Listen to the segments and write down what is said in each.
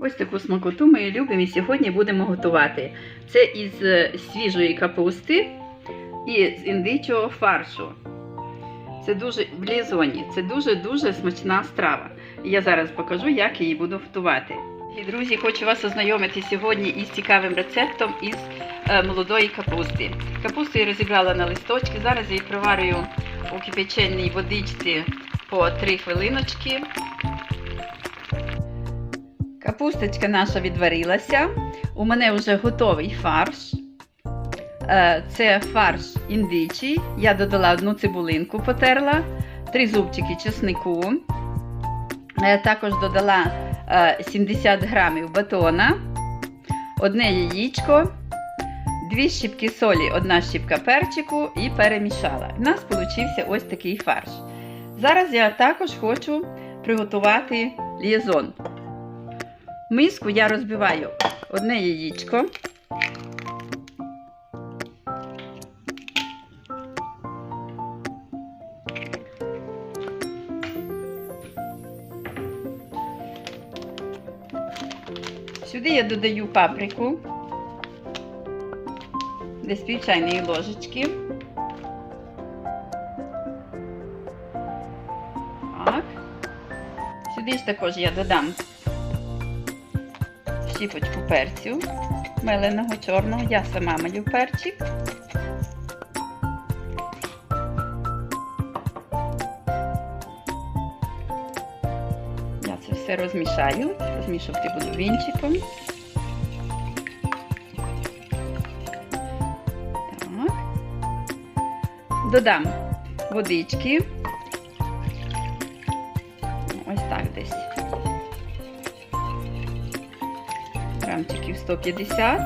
Ось таку смакоту ми любимо і сьогодні будемо готувати. Це із е, свіжої капусти і з індичого фаршу. Це дуже в лізоні. Це дуже-дуже смачна страва. Я зараз покажу, як її буду готувати. І, друзі, хочу вас ознайомити сьогодні із цікавим рецептом із е, молодої капусти. Капусту я розібрала на листочки. Зараз я її проварюю у кипяченій водичці по 3 хвилиночки. Капусточка наша відварилася. У мене вже готовий фарш. Е, Це фарш індичий. Я додала одну цибулинку, потерла, три зубчики чеснику. Е, Також додала е, 70 грамів батона, одне яєчко, дві щіпки солі, одна щіпка перчику і перемішала. У нас вийшов ось такий фарш. Зараз я також хочу приготувати лізон. Миску я розбиваю одне яєчко. Сюди я додаю паприку, десь пів чайної ложечки. Так. Сюди ж також я додам щіпочку перцю меленого чорного. Я сама маю перчик. Я це все розмішаю, розмішувати буду вінчиком. Так. Додам водички. Ось так десь. Грамчиків 150.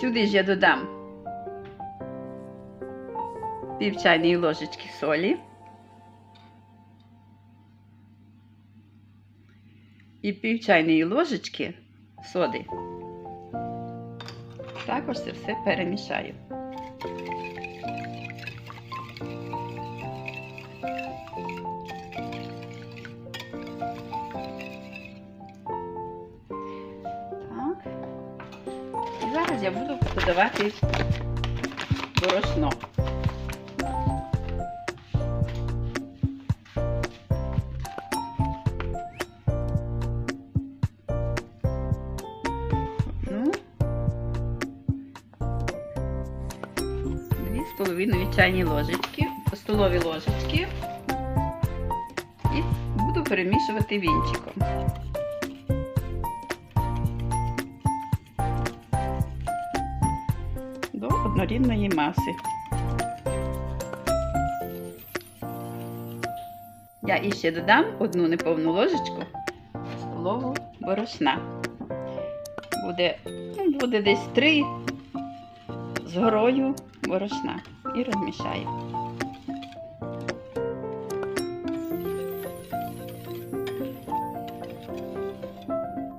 Сюди ж я додам пів чайної ложечки солі і пів чайної ложечки соди. Також це все перемішаю. Так. І зараз я буду додавати борошно. 2,5 чайні ложечки, столові ложечки і буду перемішувати вінчиком. До однорідної маси. Я іще додам одну неповну ложечку столову борошна. Буде, ну, буде десь три з горою борошна і розмішаю.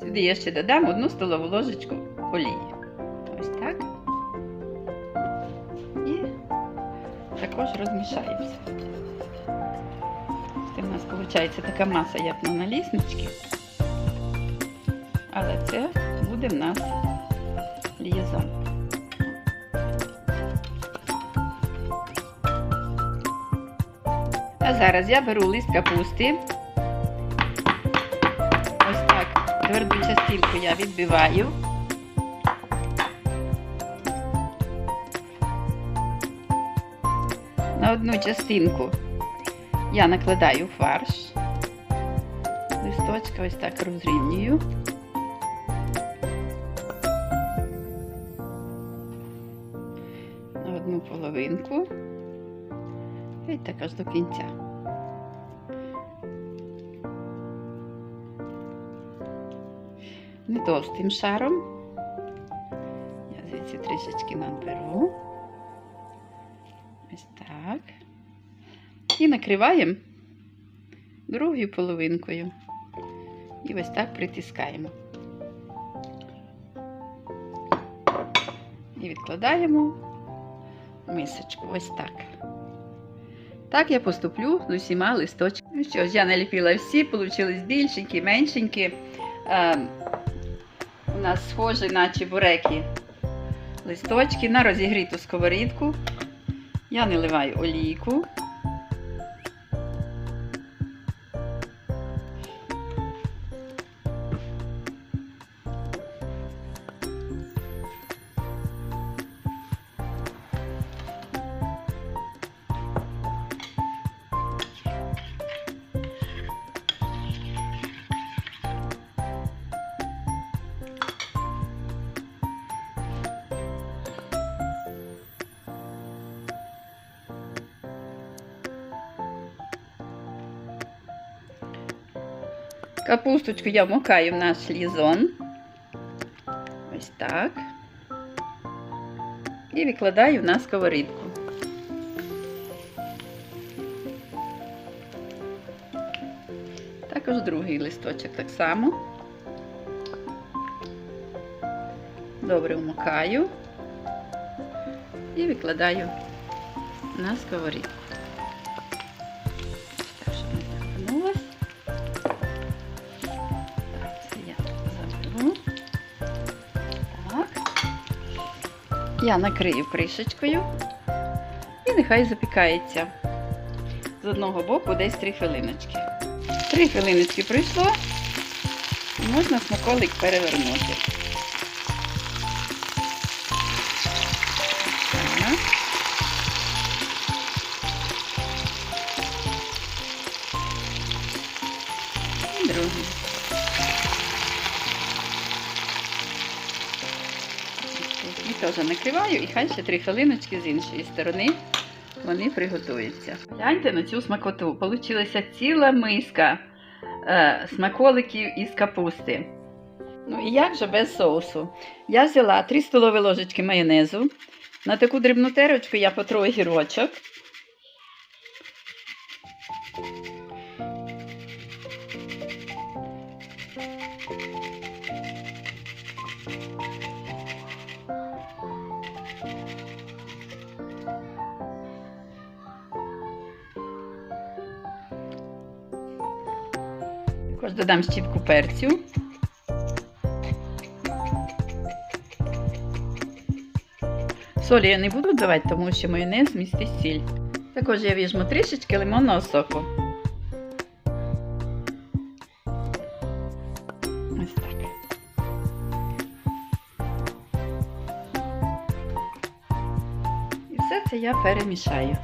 Сюди я ще додам одну столову ложечку олії. Ось так. І також розмішаю все. Це в нас виходить така маса, як на наліснички. Але це буде в нас лізон. А зараз я беру лист капусти. Ось так тверду частинку я відбиваю. На одну частинку я накладаю фарш. Листочка ось так розрівнюю. І також до кінця. Не товстим шаром. Я звідси трішечки наберу. Ось так. І накриваємо другою половинкою. І ось так притискаємо. І відкладаємо мисочку. Ось так. Так я поступлю з усіма листочками. Ну що ж, я наліпила всі, вийшли більшенькі, меншенькі. Е, у нас схожі на чебуреки листочки на розігріту сковорідку. Я наливаю олійку. Капусточку я вмокаю в наш лізон. Ось так. І викладаю на сковорідку. Також другий листочок так само. Добре вмокаю і викладаю на сковорідку. Я накрию кришечкою і нехай запікається з одного боку десь 3 хвилиночки. 3 хвилиночки пройшло, і можна смаколик перевернути. Другий. Теж накриваю, і хай ще три хвилиночки з іншої сторони вони приготуються. Гляньте на цю смакоту. Получилася ціла миска е, смаколиків із капусти. Ну і як же без соусу? Я взяла 3 столові ложечки майонезу. На таку дрібну терочку я потру огірочок. Також додам щіпку перцю. Солі я не буду додавати, тому що майонез містить сіль. Також я візьму трішечки лимонного соку. Ось так. І все це я перемішаю.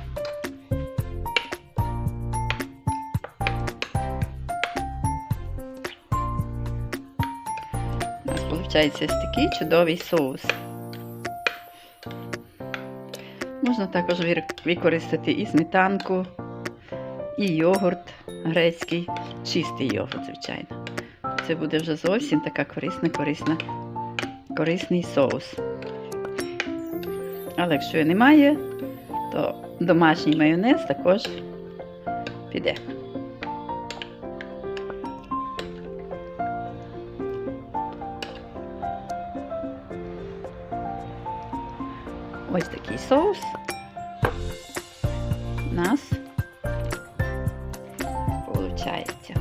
Виходить ось такий чудовий соус. Можна також використати і сметанку, і йогурт грецький, чистий йогурт, звичайно. Це буде вже зовсім така корисна, корисна, корисний соус. Але якщо немає, то домашній майонез також піде. Ось такий соус у нас получається.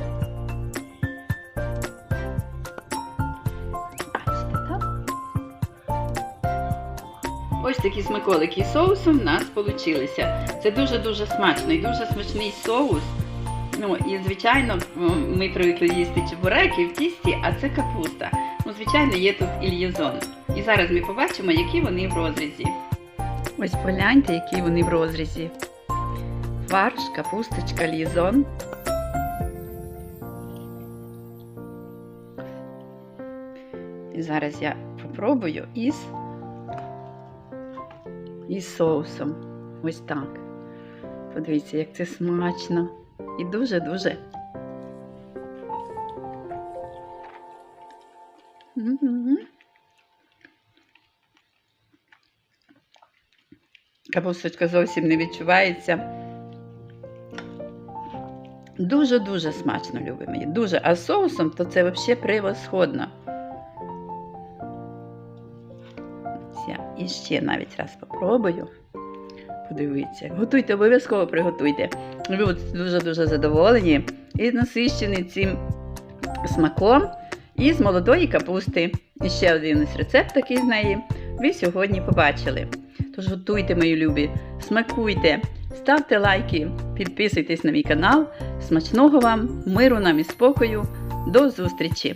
Ось такі смаколики із соусом в нас получилися. Це дуже-дуже смачно і дуже смачний соус. Ну і звичайно, ми привикли їсти чебуреки в тісті, а це капуста. Ну, звичайно, є тут і льєзон. І зараз ми побачимо, які вони в розрізі. Ось погляньте, які вони в розрізі. Фарш, капусточка, лізон. І зараз я попробую із, із соусом. Ось так. Подивіться, як це смачно. І дуже-дуже. Капусточка зовсім не відчувається. Дуже-дуже смачно, любі мої. Дуже. А з соусом то це взагалі превосходно. я іще навіть раз попробую. Подивіться, готуйте, обов'язково приготуйте. Ви будете дуже-дуже задоволені і насищені цим смаком. І з молодої капусти. І ще один із рецепт такий з неї. Ви сьогодні побачили. Тож готуйте, мої любі, смакуйте, ставте лайки, підписуйтесь на мій канал. Смачного вам, миру нам і спокою. До зустрічі!